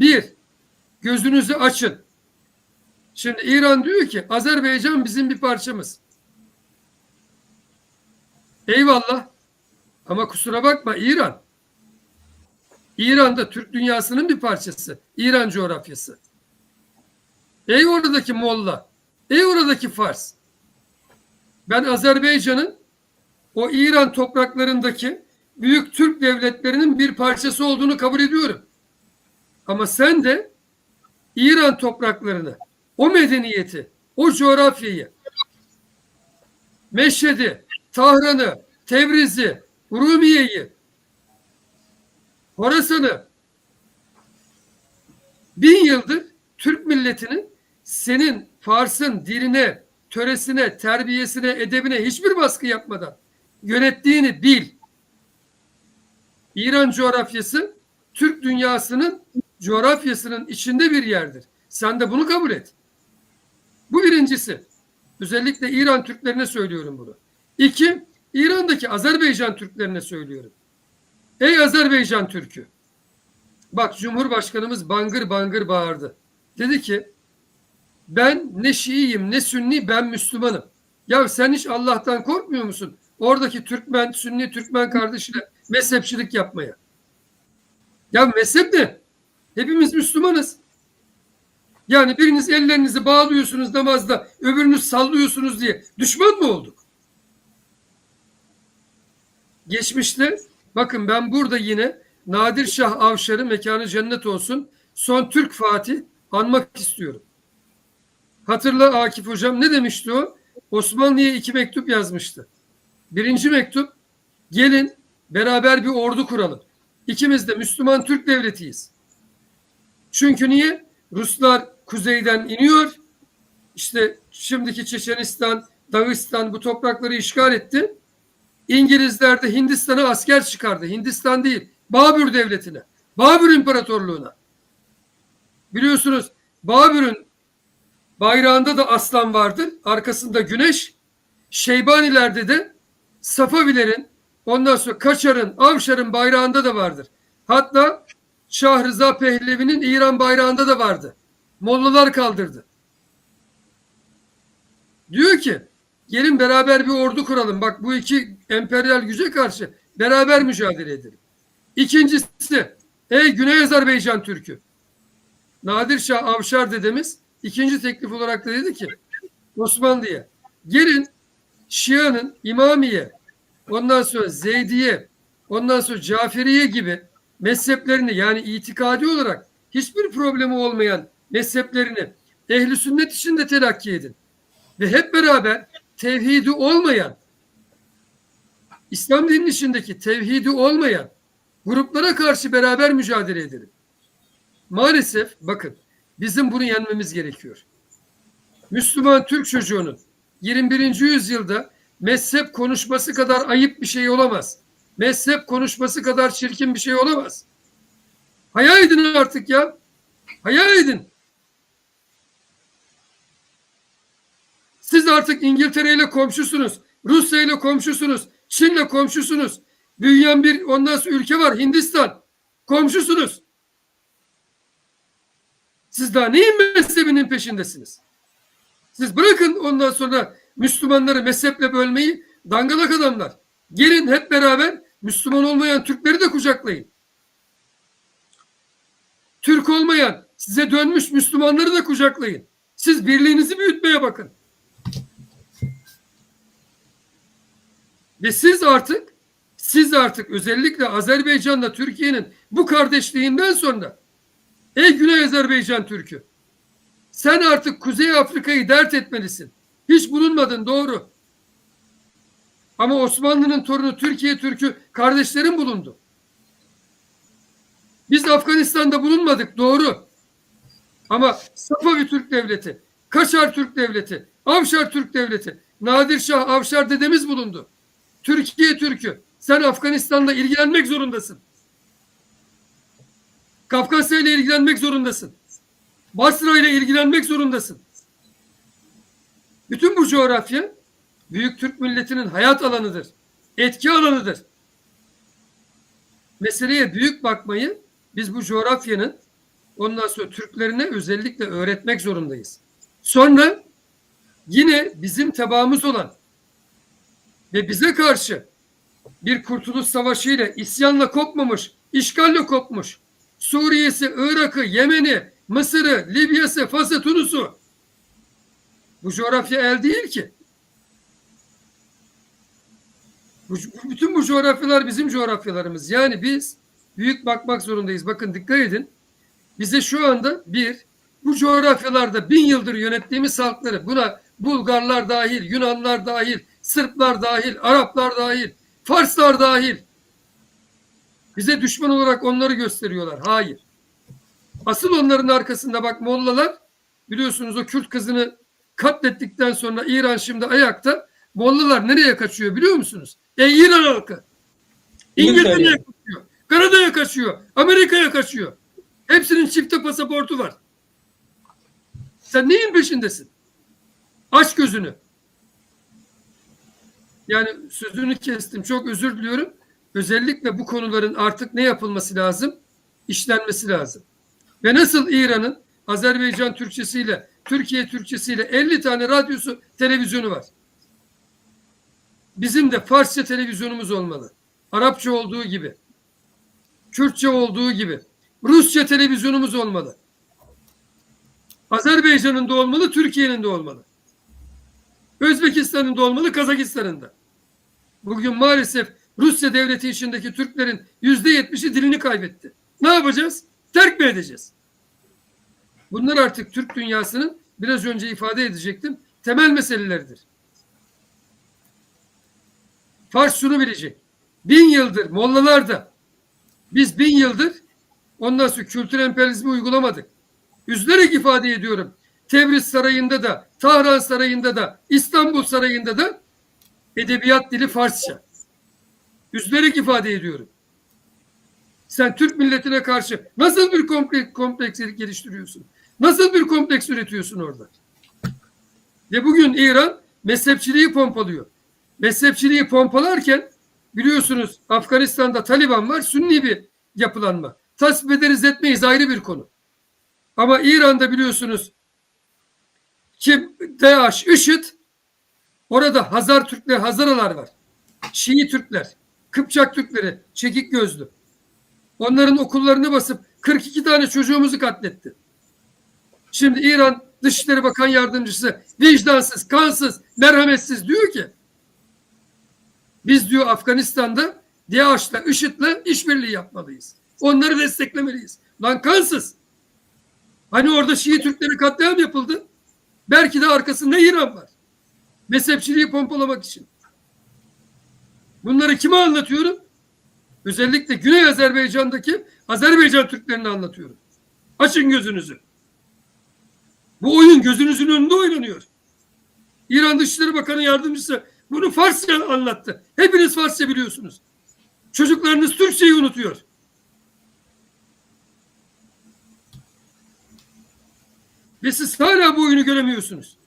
Bir, gözünüzü açın. Şimdi İran diyor ki Azerbaycan bizim bir parçamız. Eyvallah. Ama kusura bakma İran. İran da Türk dünyasının bir parçası. İran coğrafyası. Ey oradaki Molla. Ey oradaki Fars. Ben Azerbaycan'ın o İran topraklarındaki büyük Türk devletlerinin bir parçası olduğunu kabul ediyorum. Ama sen de İran topraklarını, o medeniyeti, o coğrafyayı, Meşhed'i, Tahran'ı, Tebriz'i, Rumiye'yi, Horasan'ı bin yıldır Türk milletinin senin Fars'ın diline, töresine, terbiyesine, edebine hiçbir baskı yapmadan yönettiğini bil. İran coğrafyası Türk dünyasının coğrafyasının içinde bir yerdir. Sen de bunu kabul et. Bu birincisi. Özellikle İran Türklerine söylüyorum bunu. İki, İran'daki Azerbaycan Türklerine söylüyorum. Ey Azerbaycan Türk'ü. Bak Cumhurbaşkanımız bangır bangır bağırdı. Dedi ki ben ne Şiiyim ne Sünni ben Müslümanım. Ya sen hiç Allah'tan korkmuyor musun? Oradaki Türkmen, Sünni Türkmen kardeşine mezhepçilik yapmaya. Ya mezhep ne? Hepimiz Müslümanız. Yani biriniz ellerinizi bağlıyorsunuz namazda, öbürünüz sallıyorsunuz diye düşman mı olduk? Geçmişte bakın ben burada yine Nadir Şah Avşar'ı mekanı cennet olsun son Türk Fatih anmak istiyorum. Hatırla Akif Hocam ne demişti o? Osmanlı'ya iki mektup yazmıştı. Birinci mektup gelin beraber bir ordu kuralım. İkimiz de Müslüman Türk devletiyiz. Çünkü niye? Ruslar kuzeyden iniyor. İşte şimdiki Çeçenistan, Dağıstan bu toprakları işgal etti. İngilizler de Hindistan'a asker çıkardı. Hindistan değil, Babür devletine, Babür İmparatorluğu'na. Biliyorsunuz Babür'ün bayrağında da aslan vardır. Arkasında güneş. Şeybanilerde de Safavilerin, ondan sonra Kaçar'ın, Avşar'ın bayrağında da vardır. Hatta Şah Rıza Pehlevi'nin İran bayrağında da vardı. Mollalar kaldırdı. Diyor ki gelin beraber bir ordu kuralım. Bak bu iki emperyal güce karşı beraber mücadele edelim. İkincisi ey Güney Azerbaycan Türk'ü. Nadir Şah Avşar dedemiz ikinci teklif olarak da dedi ki Osmanlı'ya gelin Şia'nın İmamiye ondan sonra Zeydiye ondan sonra Caferiye gibi mezheplerini yani itikadi olarak hiçbir problemi olmayan mezheplerini ehli sünnet içinde telakki edin. Ve hep beraber tevhidi olmayan İslam dininin içindeki tevhidi olmayan gruplara karşı beraber mücadele edelim. Maalesef bakın bizim bunu yenmemiz gerekiyor. Müslüman Türk çocuğunun 21. yüzyılda mezhep konuşması kadar ayıp bir şey olamaz. Mezhep konuşması kadar çirkin bir şey olamaz. Hayal edin artık ya. Hayal edin. Siz artık İngiltere ile komşusunuz. Rusya ile komşusunuz. Çin ile komşusunuz. Büyüyen bir ondan sonra ülke var. Hindistan. Komşusunuz. Siz daha neyin mezhebinin peşindesiniz? Siz bırakın ondan sonra Müslümanları mezheple bölmeyi dangalak adamlar. Gelin hep beraber Müslüman olmayan Türkleri de kucaklayın. Türk olmayan size dönmüş Müslümanları da kucaklayın. Siz birliğinizi büyütmeye bakın. Ve siz artık siz artık özellikle Azerbaycan'la Türkiye'nin bu kardeşliğinden sonra ey Güney Azerbaycan Türk'ü sen artık Kuzey Afrika'yı dert etmelisin. Hiç bulunmadın doğru. Ama Osmanlı'nın torunu Türkiye Türk'ü kardeşlerin bulundu. Biz Afganistan'da bulunmadık doğru. Ama Safavi Türk Devleti, Kaşar Türk Devleti, Avşar Türk Devleti, Nadir Şah Avşar dedemiz bulundu. Türkiye Türk'ü. Sen Afganistan'la ilgilenmek zorundasın. Kafkasya ile ilgilenmek zorundasın. Basra ile ilgilenmek zorundasın. Bütün bu coğrafya Büyük Türk milletinin hayat alanıdır. Etki alanıdır. Meseleye büyük bakmayı biz bu coğrafyanın ondan sonra Türklerine özellikle öğretmek zorundayız. Sonra yine bizim tebaamız olan ve bize karşı bir kurtuluş savaşı ile isyanla kopmamış, işgalle kopmuş. Suriye'si, Irak'ı, Yemen'i, Mısır'ı, Libya'sı, Fas'ı, Tunus'u. Bu coğrafya el değil ki. Bu, bütün bu coğrafyalar bizim coğrafyalarımız. Yani biz büyük bakmak zorundayız. Bakın dikkat edin. Bize şu anda bir, bu coğrafyalarda bin yıldır yönettiğimiz halkları, buna Bulgarlar dahil, Yunanlar dahil, Sırplar dahil, Araplar dahil, Farslar dahil. Bize düşman olarak onları gösteriyorlar. Hayır. Asıl onların arkasında bak Mollalar biliyorsunuz o Kürt kızını katlettikten sonra İran şimdi ayakta. Mollalar nereye kaçıyor biliyor musunuz? Ey İran halkı. İngiltere'ye kaçıyor. Kanada'ya kaçıyor. Amerika'ya kaçıyor. Hepsinin çifte pasaportu var. Sen neyin peşindesin? Aç gözünü. Yani sözünü kestim. Çok özür diliyorum. Özellikle bu konuların artık ne yapılması lazım? İşlenmesi lazım. Ve nasıl İran'ın Azerbaycan Türkçesiyle, Türkiye Türkçesiyle 50 tane radyosu, televizyonu var. Bizim de Farsça televizyonumuz olmalı. Arapça olduğu gibi. Kürtçe olduğu gibi. Rusça televizyonumuz olmalı. Azerbaycan'ın da olmalı, Türkiye'nin de olmalı. Özbekistan'ın da olmalı, Kazakistan'ın da. Bugün maalesef Rusya devleti içindeki Türklerin yüzde yetmişi dilini kaybetti. Ne yapacağız? Terk mi edeceğiz? Bunlar artık Türk dünyasının biraz önce ifade edecektim temel meseleleridir. Fars şunu bilecek. Bin yıldır Mollalar da biz bin yıldır ondan sonra kültür emperyalizmi uygulamadık. Üzülerek ifade ediyorum. Tebriz Sarayı'nda da, Tahran Sarayı'nda da, İstanbul Sarayı'nda da edebiyat dili Farsça. Üzülerek ifade ediyorum. Sen Türk milletine karşı nasıl bir kompleks, geliştiriyorsun? Nasıl bir kompleks üretiyorsun orada? Ve bugün İran mezhepçiliği pompalıyor. Mezhepçiliği pompalarken biliyorsunuz Afganistan'da Taliban var, Sünni bir yapılanma. Tasvip ederiz etmeyiz ayrı bir konu. Ama İran'da biliyorsunuz ki DAEŞ, IŞİD orada Hazar Türkler, Hazaralar var. Şii Türkler, Kıpçak Türkleri, çekik gözlü. Onların okullarını basıp 42 tane çocuğumuzu katletti. Şimdi İran Dışişleri Bakan Yardımcısı vicdansız, kansız, merhametsiz diyor ki biz diyor Afganistan'da DAEŞ'le, IŞİD'le işbirliği yapmalıyız. Onları desteklemeliyiz. Lan kansız. Hani orada Şii Türkleri katliam yapıldı. Belki de arkasında İran var. Mezhepçiliği pompalamak için. Bunları kime anlatıyorum? Özellikle Güney Azerbaycan'daki Azerbaycan Türklerini anlatıyorum. Açın gözünüzü. Bu oyun gözünüzün önünde oynanıyor. İran Dışişleri Bakanı Yardımcısı bunu Farsça anlattı. Hepiniz Farsça biliyorsunuz. Çocuklarınız Türkçeyi unutuyor. Ve siz hala bu oyunu göremiyorsunuz.